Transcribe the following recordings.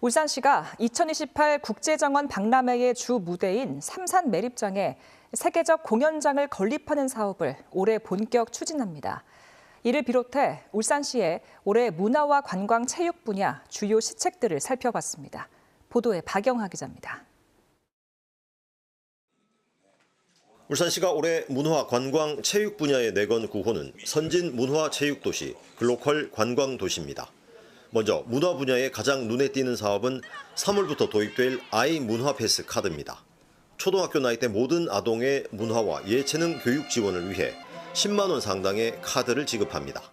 울산시가 2028 국제정원 박람회의 주 무대인 삼산 매립장에 세계적 공연장을 건립하는 사업을 올해 본격 추진합니다. 이를 비롯해 울산시의 올해 문화와 관광 체육 분야 주요 시책들을 살펴봤습니다. 보도에 박영하 기자입니다. 울산시가 올해 문화, 관광, 체육 분야의 내건 구호는 선진 문화 체육 도시, 글로컬 관광 도시입니다. 먼저 문화 분야에 가장 눈에 띄는 사업은 3월부터 도입될 아이 문화 패스 카드입니다. 초등학교 나이대 모든 아동의 문화와 예체능 교육 지원을 위해 10만 원 상당의 카드를 지급합니다.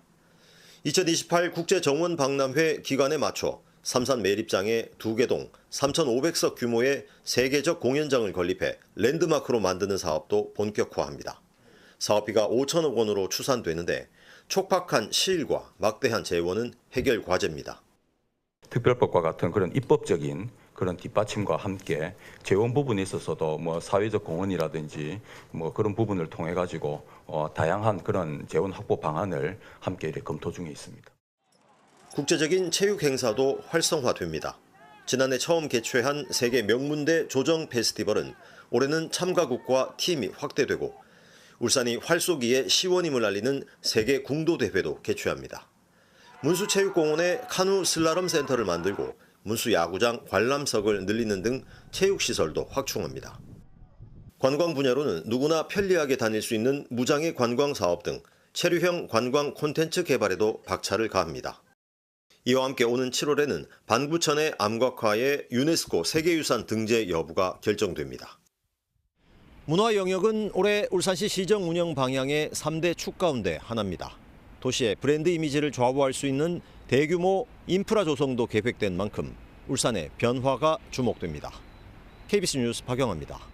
2028 국제 정원 박람회 기간에 맞춰 삼산 매립장에 두 개동 3,500석 규모의 세계적 공연장을 건립해 랜드마크로 만드는 사업도 본격화합니다. 사업비가 5천억 원으로 추산되는데 촉박한 시일과 막대한 재원은 해결 과제입니다. 특별법과 같은 그런 입법적인 그런 뒷받침과 함께 재원 부분에 있어서도 뭐 사회적 공헌이라든지 뭐 그런 부분을 통해 가지고 어, 다양한 그런 재원 확보 방안을 함께 검토 중에 있습니다. 국제적인 체육 행사도 활성화됩니다. 지난해 처음 개최한 세계 명문대 조정 페스티벌은 올해는 참가국과 팀이 확대되고 울산이 활쏘기의 시원임을 알리는 세계 궁도 대회도 개최합니다. 문수체육공원에 카누 슬라럼 센터를 만들고 문수 야구장 관람석을 늘리는 등 체육 시설도 확충합니다. 관광 분야로는 누구나 편리하게 다닐 수 있는 무장의 관광 사업 등 체류형 관광 콘텐츠 개발에도 박차를 가합니다. 이와 함께 오는 7월에는 반구천의 암각화의 유네스코 세계유산 등재 여부가 결정됩니다. 문화 영역은 올해 울산시 시정 운영 방향의 3대 축 가운데 하나입니다. 도시의 브랜드 이미지를 좌우할 수 있는 대규모 인프라 조성도 계획된 만큼 울산의 변화가 주목됩니다. KBS 뉴스 박영아입니다.